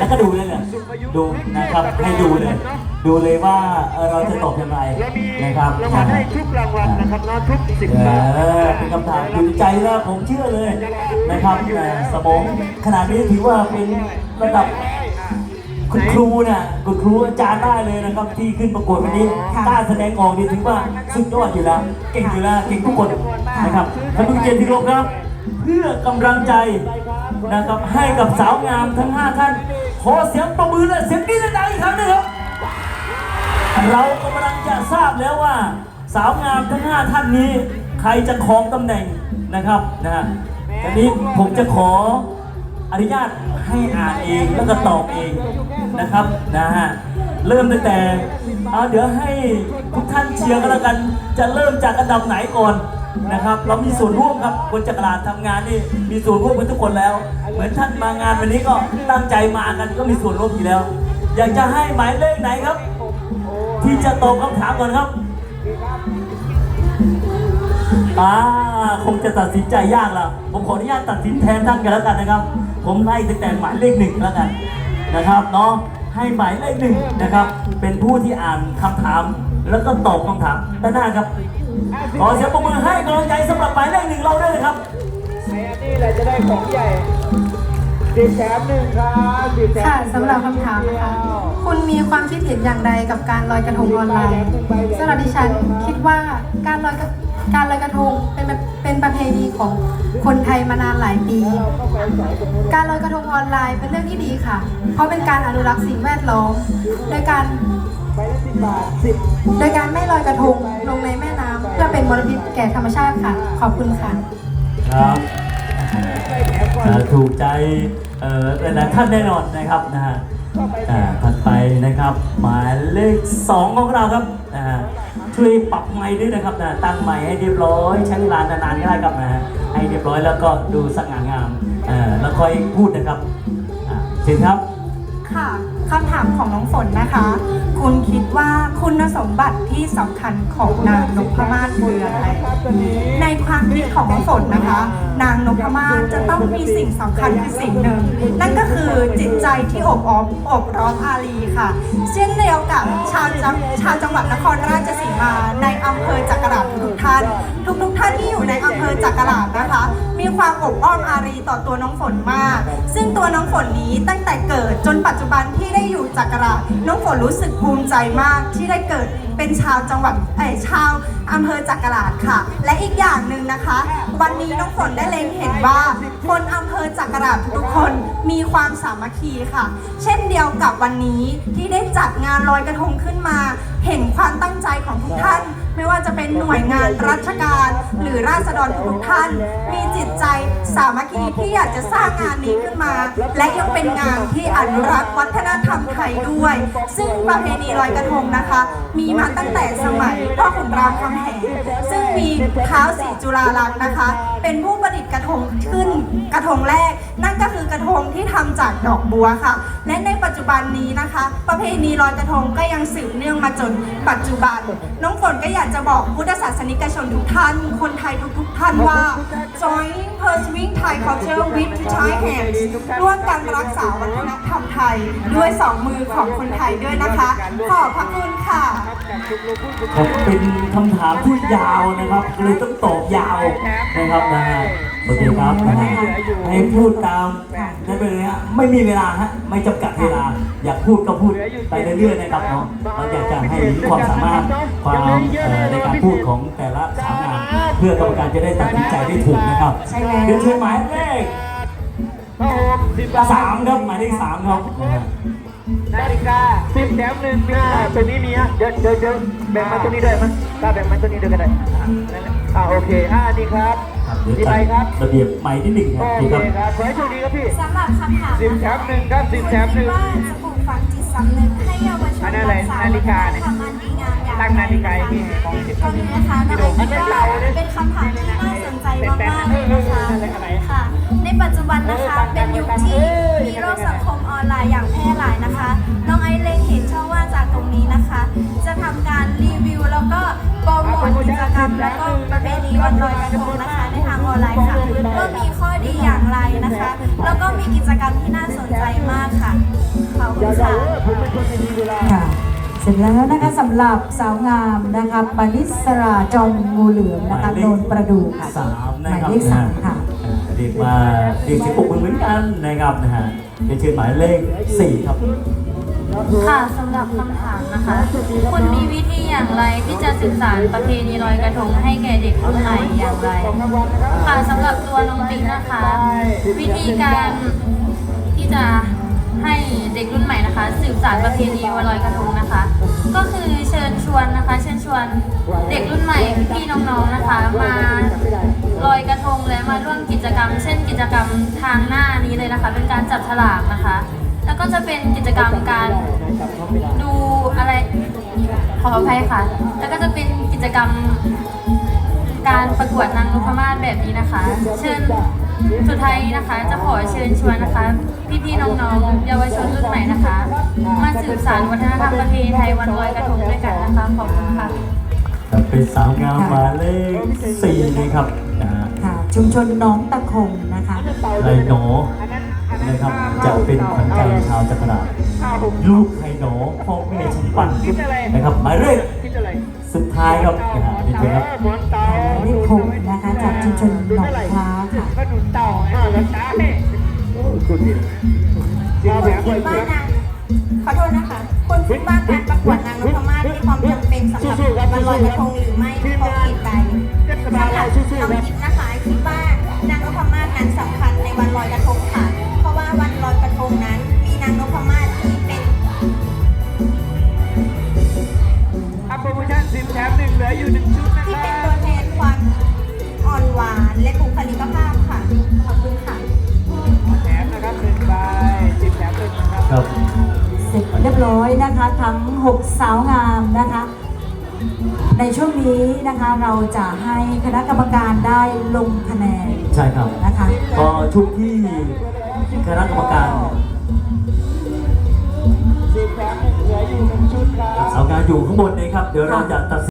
แล้วก็ดูเลยเนี่ยดูนะครับให้ดูเลย ดูเลยว่าเอ่อเราจะตอบอย่างไรแล้วมีนะครับรางวัลให้ทุกรางวัลนะครับเนาะทุกสิบเอบาทอเป็นคำถามอยู่ในใจแล้วผมเชื่อเลยนะครับแต่สมองขนาดนี้ถือว่าเป็นระดับคุณครูเนี่ยคุณครูอาจารย์ได้เลยนะครับที่ขึ้นประกวดวันนี้กล้าแสดงออกดีถือว่าสุดยอดอยู่แล้ว เก่งอยู่แล้วเก่งทุกคนนะครับท่านผู้เกียรติที่เคารพครับ เพื่อกำลังใจนะครับให้กับสาวงามทั้ง 5 ท่าน ขอเสียงประมือและเสียงกรี๊ดดังๆอีกครั้งนึงครับ เรากำลังจะทราบแล้วว่า สาวงามทั้ง5ท่านนี้ ใครจะครองตำแหน่งนะครับนะฮะทีนี้ผมจะขออนุญาตให้อ่านเองแล้วก็ตอบเองนะครับนะฮะเริ่มตั้งแต่เอาเดี๋ยวให้ทุกท่านเชียร์กันแล้วกัน จะเริ่มจากอันดับไหนก่อน นะครับ เรามีส่วนร่วมครับบนจักรราชทำงานนี่มีส่วนร่วมกันทุกคนแล้ว เหมือนท่านมางานวันนี้ก็ตั้งใจมากันก็มีส่วนร่วมอยู่แล้ว อยากจะให้หมายเลขไหนครับ ที่จะตอบคำถามก่อนครับอ่าคงจะตัดสินใจยากล้วผมขออนุญาตตัดสินแทนท่านกันแล้วกันนะครับ ผมไล่ตั้งแต่หมายเลขหนึ่งแล้วกันนะครับเนาะให้หมายเลขหนึ่งนะครับ เป็นผู้ที่อ่านคำถาม แล้วก็ตอบคำถามด้านหน้าครับ ขอเสียงปรบมือให้กำลังใจสำหรับหมายเลขหนึ่งเราด้วยนะครับในอันนี้แหละจะได้ของใหญ่สิบแถมหนึ่งครับสิบแถมค่ะสำหรับคำถามนะคะคุณมีความคิดเห็นอย่างไรกับการลอยกระทงออนไลน์สำหรับดิฉันคิดว่าการลอยกระการลอยกระทงเป็นแบบเป็นประเพณีของคนไทยมานานหลายปี การลอยกระทงออนไลน์เป็นเรื่องที่ดีค่ะ เพราะเป็นการอนุรักษ์สิ่งแวดล้อมโดยการไปละสิบบาทสิบโดยการไม่ลอยกระทงลงในแม่น้ำเพื่อเป็นมลพิษแก่ธรรมชาติค่ะ ขอบคุณค่ะครับอ่าถูกใจเอ่อหลายๆท่านแน่นอนนะครับนะฮะอ่าถัดไปนะครับหมายเลขสองของเราครับนะฮะช่วยปรับไมค์ด้วยนะครับนะตั้งไมค์ให้เรียบร้อยใช้เวลานานๆก็ได้ครับนะฮะให้เรียบร้อยแล้วก็ดูสง่างามอ่าแล้วค่อยพูดนะครับอ่าเชิญครับ ค่ะคำถามของน้องฝนนะคะ คุณคิดว่าคุณสมบัติที่สำคัญของนางนพมาศคืออะไร ในความคิดของน้องฝนนะคะ นางนพมาศจะต้องมีสิ่งสำคัญคือสิ่งหนึ่ง นั่นก็คือจิตใจที่อบอ้อมอบร้อมอารีค่ะ เช่นเดียวกับชาวจังชาวจังหวัดนครราชสีมาในอำเภอจักราชทุกท่าน ทุกๆท่านที่อยู่ในอำเภอจักราชนะคะ มีความอบอ้อมอารีต่อตัวน้องฝนมาก ซึ่งตัวน้องฝนนี้ตั้งแต่เกิดจนปัจจุบันที่ได้อยู่จักราชน้องฝนรู้สึกภูมิใจมากที่ได้เกิดเป็นชาวจังหวัดเอ้ยชาวอำเภอจักราชค่ะ และอีกอย่างหนึ่งนะคะ วันนี้น้องฝนได้เล็งเห็นว่าคนอำเภอจักราชทุกคนมีความสามัคคีค่ะ เช่นเดียวกับวันนี้ที่ได้จัดงานลอยกระทงขึ้นมา เห็นความตั้งใจของทุกท่าน ไม่ว่าจะเป็นหน่วยงานราชการ หรือราษฎรทุกท่าน มีจิตใจสามัคคีที่อยากจะสร้างงานนี้ขึ้นมา และยังเป็นงานที่อนุรักษ์วัฒนธรรมไทยด้วย ซึ่งประเพณีลอยกระทงนะคะ มีมาตั้งแต่สมัยพ่อขุนรามคำแหงซึ่งมีเท้าวศรีจุฬาลักษณ์นะคะ เป็นผู้ประดิษฐ์กระทงขึ้นกระทงแรก นั่นก็คือกระทงที่ทำจากดอกบัวค่ะ และในปัจจุบันนี้นะคะ ประเพณีลอยกระทงก็ยังสืบเนื่องมาจนปัจจุบัน น้องฝนก็อยากจะบอกพุทธศาสนิกชนทุกท่าน คนไทยทุกๆท่านว่า join pursuing culture with Thai hands ร่วมกันรักษาวัฒนธรรมไทย ด้วยสองมือของคนไทยด้วยนะคะ ขอบพระคุณค่ะ ผมเป็นคำถามที่ยาวนะครับเลยต้องตอบยาวนะครับนะฮะโอเคครับนะฮะให้พูดตามนั่นเป็นไงฮะไม่มีเวลาฮะไม่จำกัดเวลา อยากพูดก็พูดไปเรื่อยๆนะครับเนาะเราอยากจะให้ความสามารถความเอ่อในการพูดของแต่ละสาวงาม เพื่อกรรมการจะได้ตัดสินใจได้ถูกนะครับใช่แล้วเดี๋ยวเชิญหมายเลขพระโอมสิบบาทสามครับหมายเลขสามครับนะฮะนาฬิกาสิบแถมหนึ่งอ่าตัวนี้มีอะเดี๋ยวเดี๋ยวเดี๋ยวแบ่งมาตัวนี้ด้วยมั้ยถ้าแบ่งมาตัวนี้ด้วยก็ได้อ่านั่นแหละอ่าโอเคอ่าดีครับครับเดี๋ยวดีจัไปดครับระเบียบใหม่ที่หนึ่งครับโอดีเคครับครับขอให้โชคดีครับพี่สำหรับคำถามสิบแถมหนึ่งครับสิบแถมหนึ่งว่าจะปลูกฝังจิตสำนึกให้เยาวชนอันนั้นอะไรรักษนาฬิกาเนี่ย ตั้งนาฬิกาให้พี่ของสิบตรงนี้นะคะน้องไอคิดว่าเป็นคำถามที่น่าสนใจมากๆเลยนะคะค่ะ ในปัจจุบันนะคะเป็นยุคที่มีโลกสังคมออนไลน์อย่างแพร่หลายนะคะ น้องไอเล็งเห็นช่องว่างจากตรงนี้นะคะ จะทำการรีวิวแล้วก็โปรโมทกิจกรรมแล้วก็ประเพณีวันลอยกระทงนะคะ ในทางออนไลน์ค่ะว่ามีข้อดีอย่างไรนะคะ แล้วก็มีกิจกรรมที่น่าสนใจมากค่ะขอบค่ะค่ะ เสร็จแล้วนะคะสำหรับสาวงามนะคะปานิสราจอมงูเหลืองหมานะคะยเลโนขนประดูค่ะสามหนะมายครับเลขสามค่ะ อ่าเรียกว่าเรียกเสียงปรบมือเหมือนกันนะครับนะฮะเรียนเชิญหมายเลขสี่ครับ ค่ะสำหรับคำถามนะคะ คุณมีวิธีอย่างไรที่จะสื่อสารประเพณีลอยกระทงให้แก่เด็กรุ่นใหม่อย่างไร ค่ะสำหรับตัวน้องปิ๊กนะคะ วิธีการที่จะให้เด็กรุ่นใหม่นะคะ สืบสานประเพณีวันลอยกระทงนะคะ ก็คือเชิญชวนนะคะ เชิญชวนเด็กรุ่นใหม่พี่ๆน้องๆนะคะ มาลอยกระทงและมาร่วมกิจกรรม เช่นกิจกรรมทางหน้านี้เลยนะคะ เป็นการจับฉลากนะคะ แล้วก็จะเป็นกิจกรรมการดูอะไรขออภัยค่ะ แล้วก็จะเป็นกิจกรรมการประกวดนางนพมาศแบบนี้นะคะ เชิญ สุดท้ายนี้นะคะ จะขอเชิญชวนนะคะ พี่ๆน้องๆเยาวชนรุ่นใหม่นะคะ มาสืบสานวัฒนธรรมประเพณีไทยวันลอยกระทงด้วยกันนะคะขอบคุณค่ะครับเป็นสาวงามหมายเลขสี่นะครับนะฮะค่ะชุมชนหน้องตะคงนะคะไรโหนนะครับจะเป็นขวัญใจชาวจักรราชลูกไฮโหนพ่อแม่ชันปั่นนะครับหมายเลขคิดอะไรสุดท้ายครับนะฮะนี่เป็นครับหมุนเต่าหมายเลขหกนะคะจากชุมชนหนองพร้าค่ บบคิดว่านางขอโทษนะคะคุณคิดว่าการประกวดนางนพมาศมีความจำเป็นสำหรับวันลอยกระทงหรือไม่เพราะเหตุใดเทศสำหบารัลบเราสู้ๆน้องครับคิดนะคะ 6 สาวงามนะคะ ในช่วงนี้นะคะเราจะให้คณะกรรมการได้ลงคะแนนใช่ครับนะคะก็ชุดที่คณะกรรมการสิบแถมหนึ่งเหลืออยู่หนึ่งชุดครับสาวงานอยู่ข้างบนนี้ครับ เดี๋ยวเราจะตัดสิน